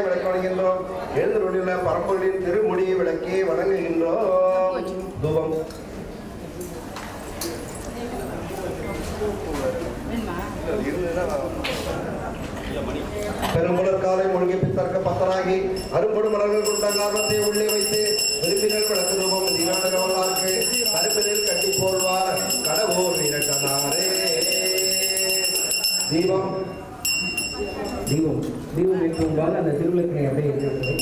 திருவாய் விளக்க வணங்குகின்றோம் எழுந்தருடைய பரம்பொருளின் திருமுடியை விளக்கி வணங்குகின்றோம். தூபம். பெரும்புலர் காலை மூழ்கி பித்தர்க்க பத்தராகி அரும்படும் மலர்கள் கொண்ட காரணத்தை உள்ளே வைத்து விருப்பினர் விளக்கு ரூபம் தீரான கவலாருக்கு கருப்பினில் கட்டி போல்வார் கடவோர் இரட்டனாரே. தீபம். தீபம் தீபம் ஏற்றும்பால் அந்த திருவிளக்கினை அப்படியே ஏற்றுவது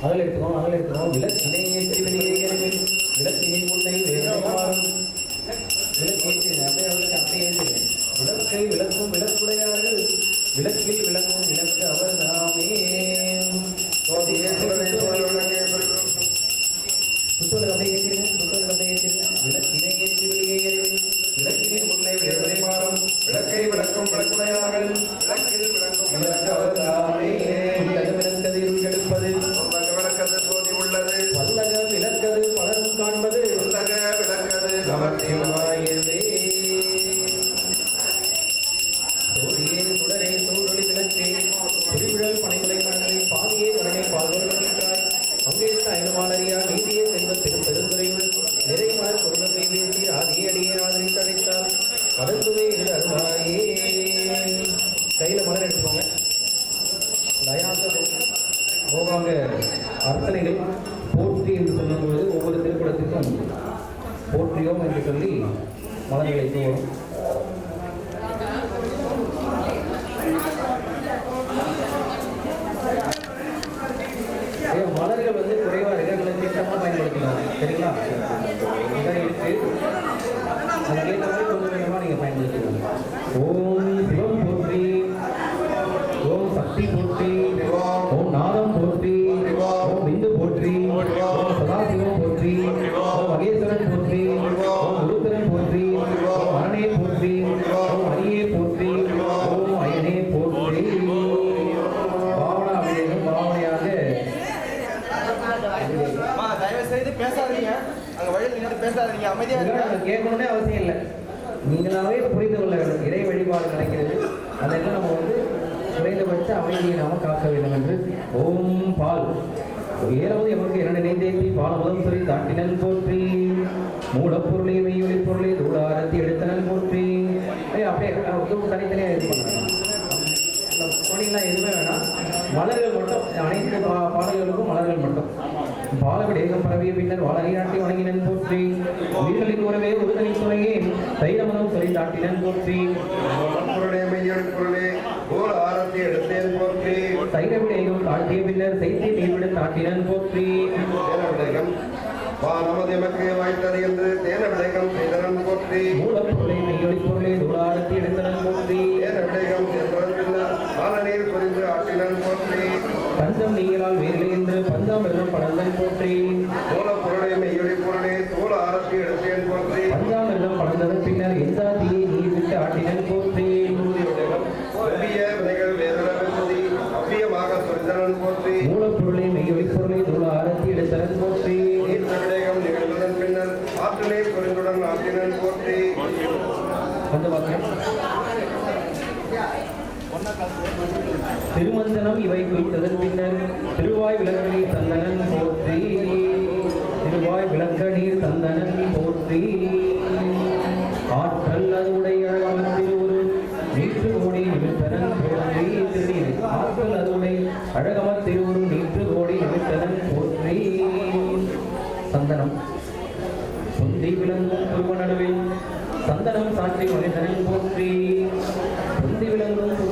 அதில் எடுத்துக்கோம் அதில் எடுத்துக்கோம் விளக்கினை ஏற்றி வெளியேறவில் விளக்கினை முன்னை வேறுமாறும் விளக்கேற்றின அப்படியே அவருக்கு அப்படியே ஏற்றுங்க விளக்கை விளக்கும் விளக்குடையார்கள் விளக்கில் விளக்கும் கடந்துவே இரு அருளாயே கையில மலர் எடுத்துக்கோங்க. தயாக போகாங்க. அர்த்தனைகள் போற்றி என்று சொல்லும்போது ஒவ்வொரு திருப்படத்திற்கும் போற்றியோம் என்று சொல்லி மலர்களை தோறும் மலர்கள் வந்து குறைவா இருக்கு அதுல திட்டமா பயன்படுத்தலாம் சரிங்களா? இதான் இருக்கு அதுக்கேற்ற மாதிரி கொஞ்சம் ஓம் சிவம் போற்றி. ஓம் சக்தி போற்றி. ஓம் நாதம் போற்றி. ஓம் பிந்து போற்றி. ஓம் சதாசிவம் போற்றி. ஓம் மகேஸ்வரன் போற்றி. ஓம் உருத்தரன் போற்றி. ஓம் அரணே போற்றி. ஓம் அரியே போற்றி. ஓம் அயனே போற்றி. பாவனா அபிஷேகம் பாவனையாக. அம்மா, தயவு செய்து பேசாதீங்க. அங்க வழியில் நின்று பேசாதீங்க. அமைதியா இருங்க. இதெல்லாம் கேட்கணும்னே அவசியம் இல்லை. நீங்களாவே புரிந்து கொள்ள வேண்டும். இறை வழிபாடு நடக்கிறது. அதெல்லாம் நம்ம வந்து குறைந்தபட்ச அமைதியை நாம காக்க வேண்டும் என்று. ஓம் பால். ஏழாவது எமக்கு இரண்டு பால உதம் சொல்லி தாட்டினன் போற்றி. மூலப்பொருளை மெய்யொலி பொருளை தூடாரத்தி எடுத்தனல் போற்றி. அப்படியே தனித்தனியாக இது பண்ணலாம். கொடிலாம் எதுவுமே வேணாம். மலர்கள் மட்டும் அனைத்து பா- பாடல்களுக்கும் மலர்கள் மட்டும். பாலவிடேகம் பரவிய பின்னர் வாழறியாட்டி வணங்கினன் போற்றி. உயிர்களின் உறவே உறுதலை துறையே தைரமதம் சொல்லி தாட்டினன் போற்றி பொருளே மெய்யல் பொருளே ஓர் ஆரத்தி எடுத்தேன் போற்றி. தைரவிடேகம் தாட்டிய பின்னர் செய்தி நீர்விட தாட்டினன் போற்றி. தேனவிடகம். வா நமது எமக்கு வாய்த்தது என்று தேனவிடகம் செய்தனன் போற்றி. மூலப்பொருளை மெய்யொலி பொருளை தூளாரத்தி எடுத்தனன் போற்றி. தேனவிடகம் சென்றன் பின்னர் ஆனநீர் புரிந்து ஆட்டினன் போற்றி. பஞ்சம் நீங்களால் வேலை என்று பஞ்சாமிர்தம் படந்தன் போற்றி. மூல பொருளை மெய்யொலி பொருளே தோல் ஆரத்தி எடுத்தேன் போற்றி பஞ்சாமிர்தம் படந்ததன் பின்னர் எந்த தீயை நீர் விட்டு ஆட்டினன் போற்றி அவ்விய வினைகள் வேதனி அவ்வியமாக சொரிந்தனன் போற்றி மூலப்பொருளை மெய்யொலி பொருளை தூளாரத்தி எடுத்தனன் போற்றி நீர் விடேகம் நிகழ்ந்ததன் பின்னர் ஆற்றினை புரிந்துடன் ஆட்டினன் போற்றி வந்து பார்க்கிறேன் திருமஞ்சனம் இவை குறித்ததன் பின்னர் திருவாய் விளக்கணீர் தந்தனன் போற்றி. திருவாய் விளக்க தந்தனன் போற்றி. ஆற்றல் அதுடைய அழகத்தில் ஒரு நீற்று கோடி நிமித்தனன் போற்றி. திருநீர் ஆற்றல் அதுடைய அழகமத்தில் ஒரு நீற்று கோடி நிமித்தனன் போற்றி. சந்தனம். சொந்தி விளங்கும் துருவ நடுவில் சந்தனம் சாற்றி மகிழ்ந்தனன் போற்றி. சொந்தி விளங்கும்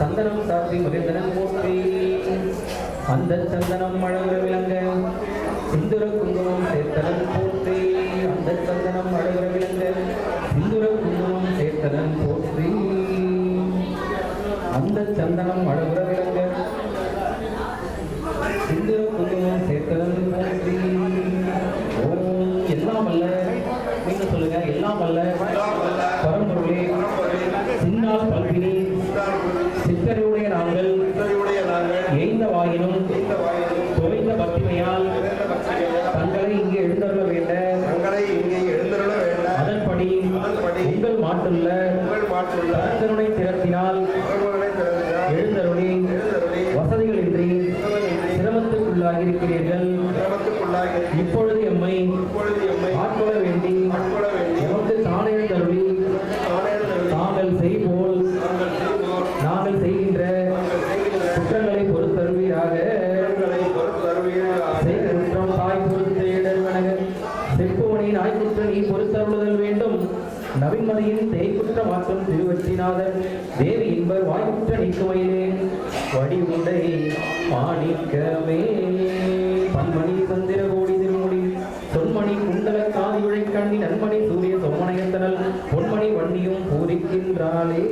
சந்தனம் சாத்தி மகிழ்ந்தனன் போற்றி. அந்த சந்தனம் அழகுற விளங்க சிந்துர குங்குமம் சேர்த்தனம் போற்றி. அந்த சந்தனம் அழகுற விளங்க சிந்துர குங்குமம் சேர்த்தனம் போற்றி. அந்த சந்தனம் அழகுற விளங்க சிந்துர குங்குமம் உள்ளாகி இருக்கிறீர்கள் இப்பொழுது எம்மை ஆட்கொள்ள வேண்டி எமக்கு தானே தருளி. தாங்கள் செய்போல் நாங்கள் செய்கின்ற குற்றங்களை பொறுத்தருவியாக குற்றம் தாய் குற்ற நீ பொறுத்தருளுதல் வேண்டும். நவின்மதியின் தேய்குற்ற மாற்றம் திருவற்றிநாதன் தேவி இன்பர் வாய்க்குற்ற நீக்குமையிலே வடிவுடை உண்டை மாணிக்கமே. பன்மணி சந்திர கோடி திருமொழி சொன்மணி குண்டல காதியுழை கண்ணி நன்மணி சூரிய சொம்மனையத்தனல் பொன்மணி வண்டியும் பூரிக்கின்றாளே.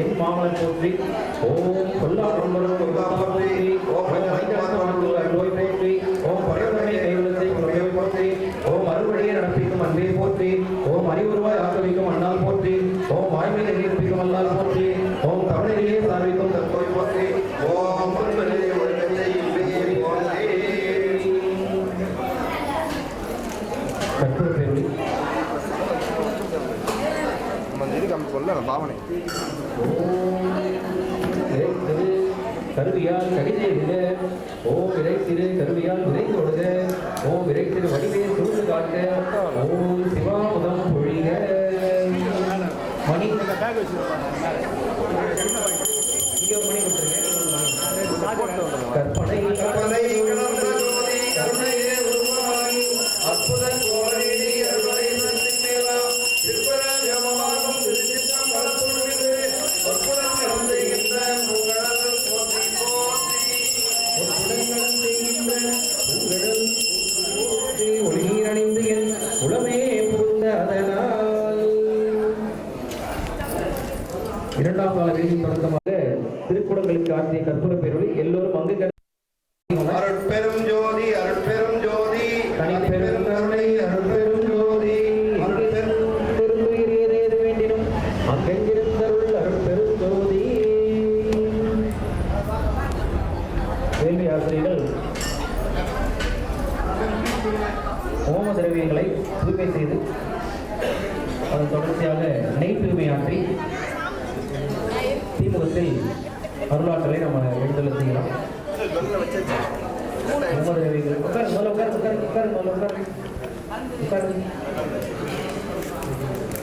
என் மாமலர் போற்றி ஓம் கொல்லா பிரம்மரம் போற்றி ஓம் வைத்தவர்கள் அருள்வாய் போற்றி ஓம் பரவனை கைவிடத்தை குறைவை போற்றி ஓம் அறுவழியை நடப்பிக்கும் அன்பே போற்றி ஓம் அறிவுருவாய் ஆக்கவிக்கும் அண்ணால் போற்றி ஓம் வாய்மை நிர்ணயிப்பிக்கும் அல்லால் போற்றி ஓம் சார்பிக்கும் தற்போய் போற்றி. ஓம் அன்பரே ஒழுங்கத்தை இல்லையே போன்றே பாவனை. கருவியால் விட. ஓம் இறைத்திரு கருவியால் விரைந்து ஒழுக. ஓம் இறைத்திரு வடிவே சூழ்ந்து காட்ட. ஓம் சிவாமுதம் பொழிக. மணி பேக் வச்சுருப்பாங்க இரண்டாம் கால வேதி தொடக்கமாக திருக்குடங்களுக்கு ஆற்றிய கற்பூர பேரொழி எல்லோரும் அங்கு அருட்பெரும் ஜோதி அருட்பெரும் ஜோதி தனிப்பெரும் கருணை அருட்பெரும் ஜோதி. எது வேண்டினும்? அங்கெங்கிருந்தருள் அருட்பெரும் ஜோதி. கேள்வி ஆசிரியர்கள் ஹோம திரவியங்களை தூய்மை செய்து அதன் தொடர்ச்சியாக நெய் தூய்மையாற்றி திமுகத்தில் வரலாற்றை நம்ம விடுதலை செய்யலாம். ஹோம திரவியங்கள் உட்காரு முதல்ல உட்காரு உட்காரு உட்காரு உட்காரு. உட்காரு.